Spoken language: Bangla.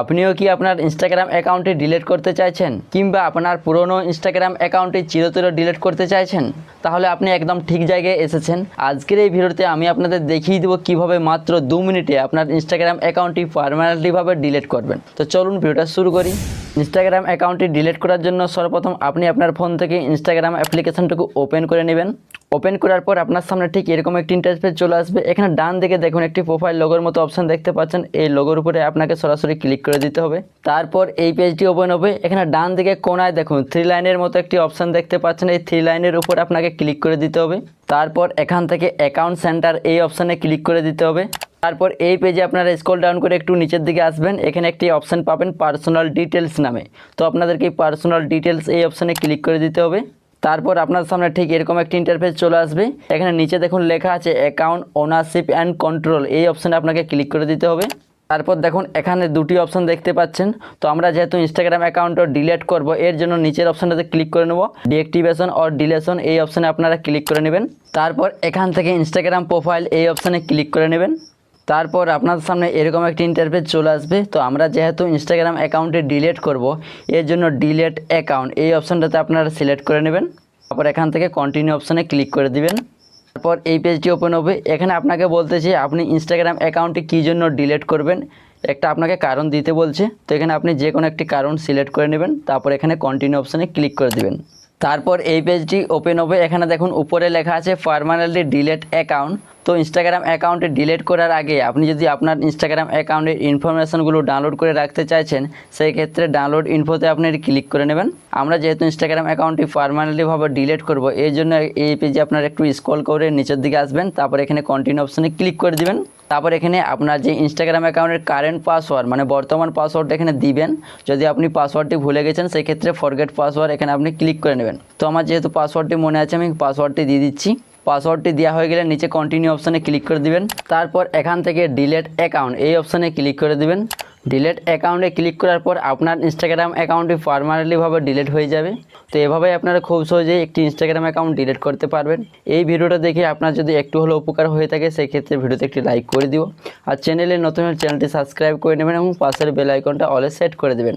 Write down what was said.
আপনিও কি আপনার ইনস্টাগ্রাম অ্যাকাউন্টটি ডিলিট করতে চাইছেন? কিংবা আপনার পুরনো ইনস্টাগ্রাম অ্যাকাউন্টটি চিরতরে ডিলিট করতে চাইছেন? তাহলে আপনি একদম ঠিক জায়গায় এসেছেন। আজকের এই ভিডিওতে আমি আপনাদের দেখিয়ে দেবো কীভাবে মাত্র দু মিনিটে আপনার ইনস্টাগ্রাম অ্যাকাউন্টটি পারমানেন্টলিভাবে ডিলিট করবেন। তো চলুন ভিডিওটা শুরু করি। ইনস্টাগ্রাম অ্যাকাউন্টটি ডিলিট করার জন্য সর্বপ্রথম আপনি আপনার ফোন থেকে ইনস্টাগ্রাম অ্যাপ্লিকেশনটুকু ওপেন করে নেবেন। ওপেন করার পর আপনার সামনে ঠিক এরকম একটি ইন্টারফেস চলে আসবে। এখানে ডান দিকে দেখুন একটি প্রোফাইল লোগোর মতো অপশন দেখতে পাচ্ছেন। এই লোগোর উপরে আপনাকে সরাসরি ক্লিক করে দিতে হবে। তারপর এই পেজটি ওপেন হবে। এখানে ডান দিকে কোনায় দেখুন থ্রি লাইনের মতো একটি অপশন দেখতে পাচ্ছেন। এই থ্রি লাইনের উপর আপনাকে ক্লিক করে দিতে হবে। তারপর এখান থেকে অ্যাকাউন্ট সেন্টার এই অপশানে ক্লিক করে দিতে হবে। তারপর এই পেজে আপনারা স্ক্রল ডাউন করে একটু নিচের দিকে আসবেন। এখানে একটি অপশান পাবেন পার্সোনাল ডিটেলস নামে। তো আপনাদেরকে পার্সোনাল ডিটেলস এই অপশানে ক্লিক করে দিতে হবে। তারপর আপনার সামনে ঠিক এরকম একটি ইন্টারফেস চলে আসবে। এখানে নিচে দেখুন লেখা আছে অ্যাকাউন্ট ওনারশিপ অ্যান্ড কন্ট্রোল এই অপশানে আপনাকে ক্লিক করে দিতে হবে। তারপর দেখুন এখানে দুটি অপশন দেখতে পাচ্ছেন। তো আমরা যেহেতু ইনস্টাগ্রাম অ্যাকাউন্টটা ডিলেট করব, এর জন্য নিচের অপশানটাতে ক্লিক করে নেব। ডিঅ্যাক্টিভেশন অর ডিলেশন এই অপশানে আপনারা ক্লিক করে নেবেন। তারপর এখান থেকে ইনস্টাগ্রাম প্রোফাইল এই অপশানে ক্লিক করে নেবেন। তারপর আপনার সামনে এরকম একটি ইন্টারফেস চলে আসবে। তো আমরা যেহেতু ইনস্টাগ্রাম অ্যাকাউন্টে ডিলেট করব, এর জন্য ডিলেট অ্যাকাউন্ট এই অপশানটাতে আপনারা সিলেক্ট করে নেবেন। তারপর এখান থেকে কন্টিনিউ অপশানে ক্লিক করে দিবেন। তারপর এই পেজটি ওপেন হবে। এখানে আপনাকে বলতেছে, আপনি ইনস্টাগ্রাম অ্যাকাউন্টটি কী জন্য ডিলেট করবেন? একটা আপনাকে কারণ দিতে বলছে। তো এখানে আপনি যে কোনো একটি কারণ সিলেক্ট করে নেবেন। তারপর এখানে কন্টিনিউ অপশানে ক্লিক করে দিবেন। তারপর এই পেজটি ওপেন হবে। এখানে দেখুন, উপরে লেখা আছে পারমানেন্টলি ডিলেট অ্যাকাউন্ট তো ইনস্টাগ্রাম অ্যাকাউন্টে ডিলিট করার আগে আপনি যদি আপনার ইনস্টাগ্রাম অ্যাকাউন্টের ইনফরমেশনগুলো ডাউনলোড করে রাখতে চাইছেন, সেই ক্ষেত্রে ডাউনলোড ইনফোতে আপনি ক্লিক করে নেবেন। আমরা যেহেতু ইনস্টাগ্রাম অ্যাকাউন্টটি পারমানেন্টলিভাবে ডিলিট করব, এই জন্য এই পেজে আপনার একটু স্ক্রল করে নিচের দিকে আসবেন, তারপর এখানে কন্টিনিউ অপশানে ক্লিক করে দিবেন। তারপর এখানে আপনার যে ইনস্টাগ্রাম অ্যাকাউন্টের কারেন্ট পাসওয়ার্ড মানে বর্তমান পাসওয়ার্ডটা এখানে দিবেন। যদি আপনি পাসওয়ার্ডটি ভুলে গেছেন, সেই ক্ষেত্রে ফরগেট পাসওয়ার্ড এখানে আপনি ক্লিক করে নেবেন। তো আমার যেহেতু পাসওয়ার্ডটি মনে আছে, আমি পাসওয়ার্ডটি দিয়ে দিচ্ছি। পাসওয়ার্ডটি দেওয়া হয়ে গেলে নিচে কন্টিনিউ অপশানে ক্লিক করে দিবেন। তারপর এখান থেকে ডিলেট অ্যাকাউন্ট এই অপশানে ক্লিক করে দিবেন। ডিলেট অ্যাকাউন্টে ক্লিক করার পর আপনার ইনস্টাগ্রাম অ্যাকাউন্টটি পারমানেন্টলিভাবে ডিলিট হয়ে যাবে। তো এভাবেই আপনারা খুব সহজেই একটি ইনস্টাগ্রাম অ্যাকাউন্ট ডিলিট করতে পারবেন। এই ভিডিওটা দেখে আপনার যদি একটু হলেও উপকার হয়ে থাকে সেই ক্ষেত্রে ভিডিওতে একটি লাইক করে দিও। আর চ্যানেলে নতুন চ্যানেলটি সাবস্ক্রাইব করে নেবেন এবং পাশের বেল আইকনটা অলে সেট করে দেবেন।